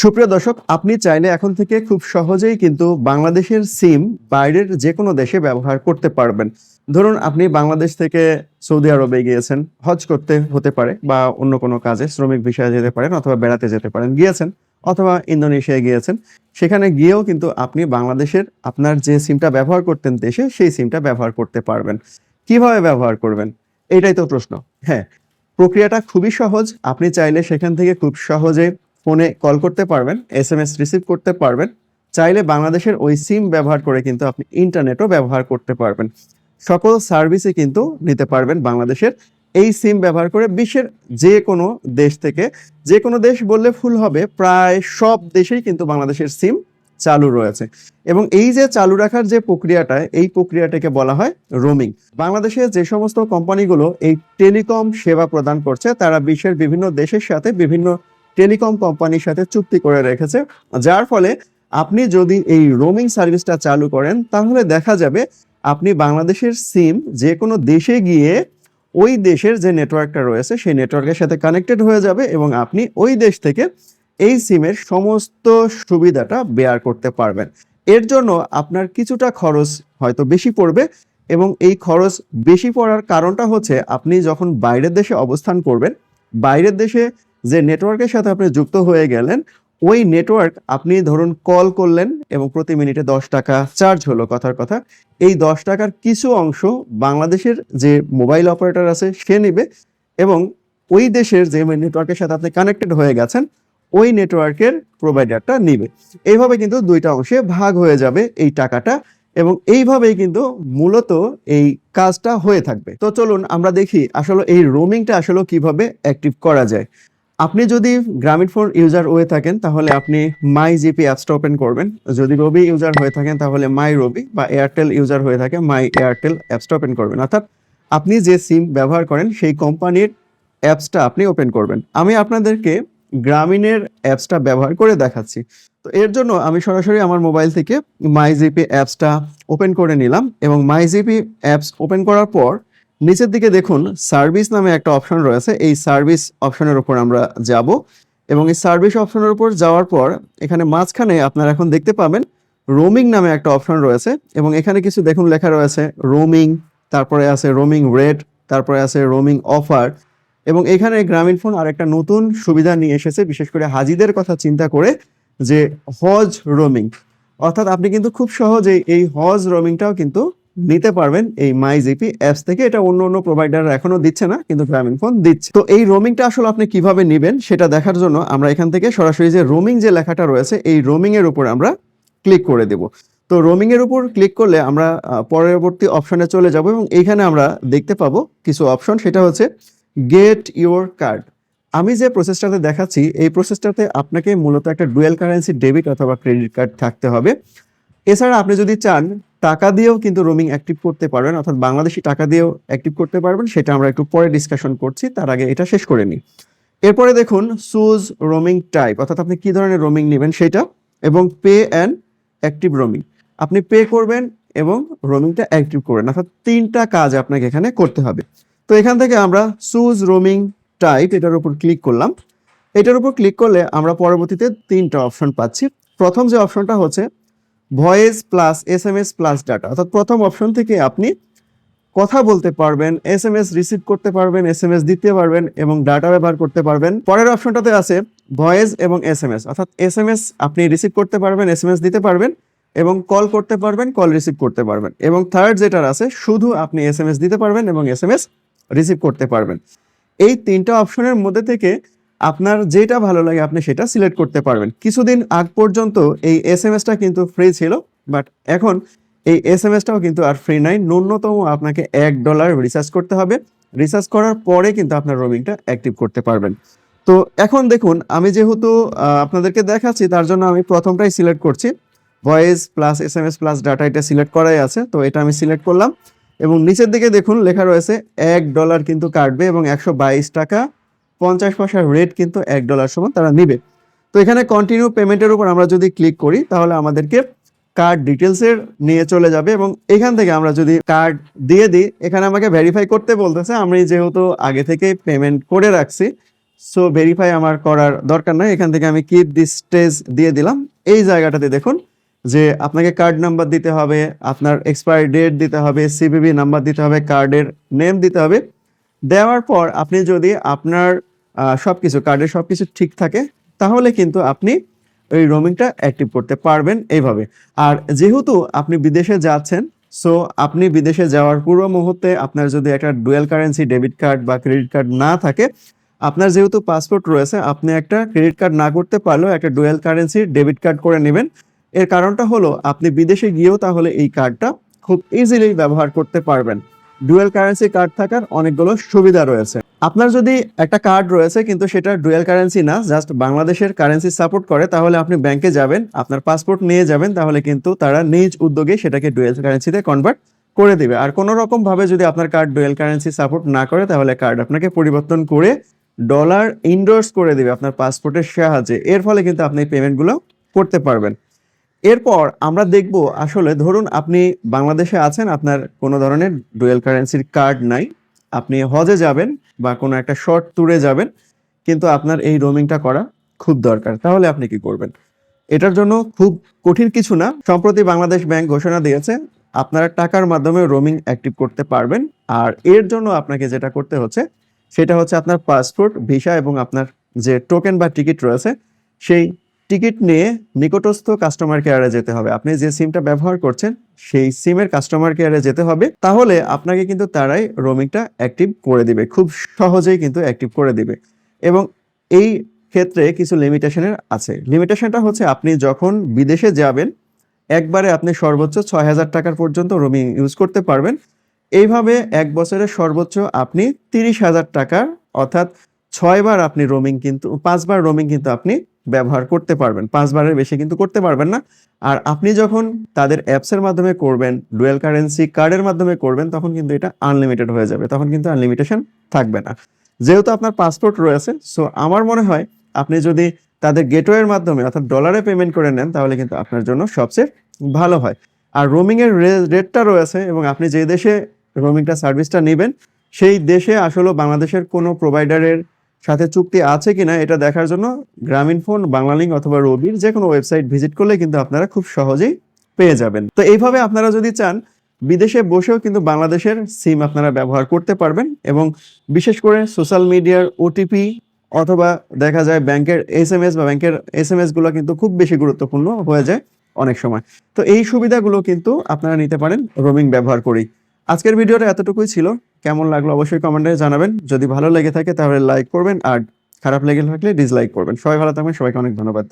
সুপ্রিয় দর্শক, আপনি চাইলে এখন থেকে খুব সহজেই কিন্তু বাংলাদেশের সিম বাইরের যে কোনো দেশে ব্যবহার করতে পারবেন। ধরুন, আপনি বাংলাদেশ থেকে সৌদি আরবে গিয়েছেন, হজ করতে হতে পারে বা অন্য কোনো কাজে, শ্রমিক বিষয়ে যেতে পারেন অথবা বেড়াতে যেতে পারেন, গিয়েছেন অথবা ইন্দোনেশিয়ায় গিয়েছেন, সেখানে গিয়েও কিন্তু আপনি বাংলাদেশের আপনার যে সিমটা ব্যবহার করতেন দেশে, সেই সিমটা ব্যবহার করতে পারবেন। কীভাবে ব্যবহার করবেন? এটাই তো প্রশ্ন। হ্যাঁ প্রক্রিয়াটা খুবই সহজ। আপনি চাইলে সেখান থেকে খুব সহজে ফোনে কল করতে পারবেন এস এম এস রিসিভ করতে পারবেন। চাইলে বাংলাদেশের ওই সিম ব্যবহার করে কিন্তু আপনি ইন্টারনেটও ব্যবহার করতে পারবেন। সকল সার্ভিসে কিন্তু নিতে পারবেন বাংলাদেশের এই সিম ব্যবহার করে বিশ্বের যে কোনো দেশ থেকে। যে কোনো দেশ বললে ভুল হবে, প্রায় সব দেশেই কিন্তু বাংলাদেশের সিম চালু রয়েছে। এবং এই যে চালু রাখার যে প্রক্রিয়াটা, এই প্রক্রিয়াটাকে বলা হয় রোমিং। বাংলাদেশে যে সমস্ত কোম্পানিগুলো এই টেলিকম সেবা প্রদান করছে, তারা বিশ্বের বিভিন্ন দেশের সাথে বিভিন্ন টেলিকম কোম্পানির সাথে চুক্তি করে রেখেছে, যার ফলে আপনি যদি এই রোমিং সার্ভিসটা চালু করেন, তাহলে দেখা যাবে আপনি বাংলাদেশের সিম যে কোনো দেশে গিয়ে ওই দেশের যে নেটওয়ার্কটা রয়েছে, সেই নেটওয়ার্কের সাথে কানেক্টেড হয়ে যাবে এবং আপনি ওই দেশ থেকে এই সিমের সমস্ত সুবিধাটা বেয়ার করতে পারবেন। এর জন্য আপনার কিছুটা খরচ হয়তো বেশি পড়বে এবং এই খরচ বেশি পড়ার কারণটা হচ্ছে আপনি যখন বাইরের দেশে অবস্থান করবেন, বাইরের দেশে যে নেটওয়ার্কের সাথে আপনি যুক্ত হয়ে গেলেন, ওই নেটওয়ার্ক আপনি ধরুন কল করলেন এবং প্রতি মিনিটে দশ টাকা চার্জ হলো কথার কথা। এই দশ টাকার কিছু অংশ বাংলাদেশের যে মোবাইল অপারেটর আছে, সে নেবে এবং ওই দেশের যে নেটওয়ার্কের সাথে আপনি কানেক্টেড হয়ে গেছেন, ওই নেটওয়ার্কের প্রোভাইডারটা নিবে। এইভাবে কিন্তু দুইটা অংশে ভাগ হয়ে যাবে এই টাকাটা এবং এইভাবেই কিন্তু মূলত এই কাজটা হয়ে থাকবে। তো চলুন আমরা দেখি আসলে এই রোমিংটা আসলে কীভাবে অ্যাক্টিভ করা যায়। আপনি যদি গ্রামীণ ফোন ইউজার হয়ে থাকেন, তাহলে আপনি মাই জিপি অ্যাপসটা ওপেন করবেন। যদি রবি ইউজার হয়ে থাকেন, তাহলে মাই রবি বা এয়ারটেল ইউজার হয়ে থাকে মাই এয়ারটেল অ্যাপসটা ওপেন করবেন। অর্থাৎ আপনি যে সিম ব্যবহার করেন, সেই কোম্পানির অ্যাপসটা আপনি ওপেন করবেন। আমি আপনাদেরকে গ্রামীণের অ্যাপসটা ব্যবহার করে দেখাচ্ছি। তো এর জন্য আমি সরাসরি আমার মোবাইল থেকে মাই জিপি অ্যাপসটা ওপেন করে নিলাম এবং মাই জিপি অ্যাপস ওপেন করার পর নিচের দিকে দেখুন সার্ভিস নামে একটা অপশন রয়েছে। এই সার্ভিস অপশনের উপর আমরা যাব এবং এই সার্ভিস অপশনের উপর যাওয়ার পর এখানে মাঝখানে আপনারা এখন দেখতে পাবেন রোমিং নামে একটা অপশন রয়েছে এবং এখানে কিছু দেখুন লেখা রয়েছে রোমিং তারপরে আছে রোমিং রেট তারপরে আছে রোমিং অফার এবং এখানে গ্রামীণ ফোন আর একটা নতুন সুবিধা নিয়ে এসেছে, বিশেষ করে হাজিদের কথা চিন্তা করে যে হজ রোমিং অর্থাৎ আপনি কিন্তু খুব সহজেই এই হজ রোমিংটাও কিন্তু নিতে পারবেন এই মাই জিপি অ্যাপস থেকে। এটা অন্য অন্য প্রোভাইডার এখনও দিচ্ছে না, কিন্তু গ্রামীণ ফোন দিচ্ছে। তো এই রোমিংটা আসলে আপনি কীভাবে নেবেন সেটা দেখার জন্য আমরা এখান থেকে সরাসরি যে রোমিং যে লেখাটা রয়েছে, এই রোমিং এর উপর আমরা ক্লিক করে দেব। তো রোমিং এর উপর ক্লিক করলে আমরা পরবর্তী অপশনে চলে যাব এবং এইখানে আমরা দেখতে পাবো কিছু অপশন সেটা হচ্ছে গেট ইওর কার্ড আমি যে প্রসেসটাতে দেখাচ্ছি, এই প্রসেসটাতে আপনাকে মূলত একটা ডুয়েল কারেন্সি ডেবিট অথবা ক্রেডিট কার্ড থাকতে হবে। এছাড়া আপনি যদি চান টাকা দিয়েও কিন্তু রোমিং অ্যাক্টিভ করতে পারবেন, অর্থাৎ বাংলাদেশি টাকা দিয়েও অ্যাক্টিভ করতে পারবেন, সেটা আমরা একটু পরে ডিসকাশন করছি, তার আগে এটা শেষ করে নিই। এরপরে দেখুন সুজ রোমিং টাইপ অর্থাৎ আপনি কি ধরনের রোমিং নেবেন সেটা, এবং পে অ্যান্ড অ্যাক্টিভ রোমিং আপনি পে করবেন এবং রোমিংটা অ্যাক্টিভ করবেন, অর্থাৎ তিনটা কাজ আপনাকে এখানে করতে হবে। তো এখান থেকে আমরা সুজ রোমিং টাইপ এটার উপর ক্লিক করলাম। এটার উপর ক্লিক করলে আমরা পরবর্তীতে তিনটা অপশন পাচ্ছি। প্রথম যে অপশনটা হচ্ছে voice plus S M S plus data. অর্থাৎ প্রথম অপশন থেকে আপনি কথা বলতে পারবেন এস এম এস রিসিভ করতে পারবেন এস এম এস দিতে পারবেন এবং ডাটা ব্যবহার করতে পারবেন। পরের অপশনটাতে আছে ভয়েস এবং এস এম এস অর্থাৎ এস এম এস আপনি রিসিভ করতে পারবেন এস এম এস দিতে পারবেন এবং কল করতে পারবেন, কল রিসিভ করতে পারবেন। এবং থার্ড যেটার আছে, শুধু আপনি এস এম এস দিতে পারবেন এবং এস এম এস রিসিভ করতে পারবেন। এই তিনটা অপশনের মধ্যে থেকে আপনার যেটা ভালো লাগে, আপনি সেটা সিলেক্ট করতে পারবেন। কিছুদিন আগ পর্যন্ত এই এস এম এসটা কিন্তু ফ্রি ছিল বাট এখন এই এস এম এসটাও কিন্তু আর ফ্রি নাই। ন্যূনতম আপনাকে এক ডলার রিচার্জ করতে হবে। রিচার্জ করার পরে কিন্তু আপনার রোমিংটা অ্যাক্টিভ করতে পারবেন। তো এখন দেখুন, আমি যেহেতু আপনাদেরকে দেখাচ্ছি, তার জন্য আমি প্রথমটাই সিলেক্ট করছি। Voice plus S M S plus data এটা সিলেক্ট করাই আছে, তো এটা আমি সিলেক্ট করলাম। এবং নিচের দিকে দেখুন, লেখা রয়েছে, এক ডলার কিন্তু কাটবে এবং একশো বাইশ টাকা পঞ্চাশ পয়সার রেট কিন্তু এক ডলার সমান তারা নিবে। তো এখানে কন্টিনিউ পেমেন্টের উপর আমরা যদি ক্লিক করি, তাহলে আমাদেরকে কার্ড ডিটেলসের নিয়ে চলে যাবে এবং এখান থেকে আমরা যদি কার্ড দিয়ে দিই, এখানে আমাকে ভেরিফাই করতে বলতেছে, আমি যেহেতু আগে থেকে পেমেন্ট করে রাখছি সো ভেরিফাই আমার করার দরকার নাই। এখান থেকে আমি কিপ দিস স্টেজ দিয়ে দিলাম। এই জায়গাটাতে দেখুন যে আপনাকে কার্ড নাম্বার দিতে হবে, আপনার এক্সপায়ারি ডেট দিতে হবে সিবিবি নাম্বার দিতে হবে কার্ডের নেম দিতে হবে। দেওয়ার পর আপনি যদি আপনার সব কিছু কার্ডের সব কিছু ঠিক থাকে, তাহলে কিন্তু আপনি ওই রোমিংটা অ্যাক্টিভ করতে পারবেন এইভাবে। আর যেহেতু আপনি বিদেশে যাচ্ছেন সো আপনি বিদেশে যাওয়ার পূর্ব মুহূর্তে আপনার যদি একটা ডুয়েল কারেন্সি ডেবিট কার্ড বা ক্রেডিট কার্ড না থাকে, আপনার যেহেতু পাসপোর্ট রয়েছে, আপনি একটা ক্রেডিট কার্ড না করতে পারলেও একটা ডুয়েল কারেন্সি ডেবিট কার্ড করে নেবেন। এর কারণটা হলো, আপনি বিদেশে গিয়েও তাহলে এই কার্ডটা খুব ইজিলি ব্যবহার করতে পারবেন। ডুয়েল কারেন্সি কার্ড থাকার অনেকগুলো সুবিধা রয়েছে। আপনার যদি একটা কার্ড রয়েছে কিন্তু সেটা ডুয়েল কারেন্সি না জাস্ট বাংলাদেশের কারেন্সি সাপোর্ট করে, তাহলে আপনি ব্যাংকে যাবেন, আপনার পাসপোর্ট নিয়ে যাবেন, তাহলে কিন্তু তারা নিজ উদ্যোগে সেটাকে ডুয়েল কারেন্সিতে কনভার্ট করে দেবে। আর কোনো রকম ভাবে যদি আপনার কার্ড ডুয়েল কারেন্সি সাপোর্ট না করে, তাহলে কার্ড আপনাকে পরিবর্তন করে ডলার ইন্ডোর্স করে দেবে আপনার পাসপোর্টের সাহায্যে। এর ফলে কিন্তু আপনি পেমেন্টগুলো করতে পারবেন। এরপর আমরা দেখব আসলে ধরুন আপনি বাংলাদেশে আছেন, আপনার কোনো ধরনের ডুয়েল কারেন্সির কার্ড নাই, আপনি হজে যাবেন বা কোনো একটা শর্ট ট্যুরে যাবেন, কিন্তু আপনার এই রোমিংটা করা খুব দরকার। তাহলে আপনি কি করবেন? এটার জন্য খুব কঠিন কিছু না। সম্প্রতি বাংলাদেশ ব্যাংক ঘোষণা দিয়েছে, আপনারা টাকার মাধ্যমে রোমিং অ্যাক্টিভ করতে পারবেন। আর এর জন্য আপনাকে যেটা করতে হচ্ছে, সেটা হচ্ছে আপনার পাসপোর্ট ভিসা এবং আপনার যে টোকেন বা টিকিট রয়েছে, সেই টিকিট নিয়ে নিকটস্থ কাস্টমার কেয়ারে যেতে হবে। আপনি যে সিমটা ব্যবহার করছেন, সেই সিমের কাস্টমার কেয়ারে যেতে হবে। তাহলে আপনাকে কিন্তু তারাই রোমিংটা অ্যাক্টিভ করে দিবে। খুব সহজেই কিন্তু অ্যাক্টিভ করে দিবে। এবং এই ক্ষেত্রে কিছু লিমিটেশনের আছে। লিমিটেশনটা হচ্ছে আপনি যখন বিদেশে যাবেন, একবারে আপনি সর্বোচ্চ ছয় হাজার টাকার পর্যন্ত রোমিং ইউজ করতে পারবেন। এইভাবে এক বছরে সর্বোচ্চ আপনি তিরিশ হাজার টাকার অর্থাৎ ছয়বার আপনি রোমিং কিন্তু, পাঁচবার রোমিং কিন্তু আপনি ব্যবহার করতে পারবেন। পাঁচবারের বেশি কিন্তু করতে পারবেন না। আর আপনি যখন তাদের অ্যাপসের মাধ্যমে করবেন ডুয়েল কারেন্সি কার্ডের মাধ্যমে করবেন, তখন কিন্তু এটা আনলিমিটেড হয়ে যাবে। তখন কিন্তু আনলিমিটেশন থাকবে না। যেহেতু আপনার পাসপোর্ট রয়েছে সো আমার মনে হয় আপনি যদি তাদের গেটওয়ের মাধ্যমে অর্থাৎ ডলারে পেমেন্ট করে নেন, তাহলে কিন্তু আপনার জন্য সবচেয়ে ভালো হয়। আর রোমিং এর রেটটা রয়েছে এবং আপনি যে দেশে রোমিংটা সার্ভিসটা নেবেন, সেই দেশে আসলে বাংলাদেশের কোনো প্রোভাইডারের সাথে চুক্তি আছে কিনা এটা দেখার জন্য গ্রামীণ ফোন, বাংলালিংক অথবা রবির যে কোনো ওয়েবসাইট ভিজিট করলে কিন্তু আপনারা খুব সহজেই পেয়ে যাবেন। তো এইভাবে আপনারা যদি চান, বিদেশে বসেও কিন্তু বাংলাদেশের সিম আপনারা ব্যবহার করতে পারবেন এবং বিশেষ করে সোশ্যাল মিডিয়ার ওটিপি অথবা দেখা যায় ব্যাংকের এস এম এস বা ব্যাংকের এস এম এসগুলো কিন্তু খুব বেশি গুরুত্বপূর্ণ হয়ে যায় অনেক সময়। তো এই সুবিধাগুলো কিন্তু আপনারা নিতে পারেন রোমিং ব্যবহার করেই। আজকের ভিডিওটা এতটুকুই ছিল। কেমন লাগল অবশ্যই কমেন্টে জানাবেন। যদি ভালো লেগে থাকে তাহলে লাইক করবেন আর খারাপ লেগে থাকলে ডিসলাইক করবেন। সবাই ভালো থাকবেন, সবাইকে অনেক ধন্যবাদ।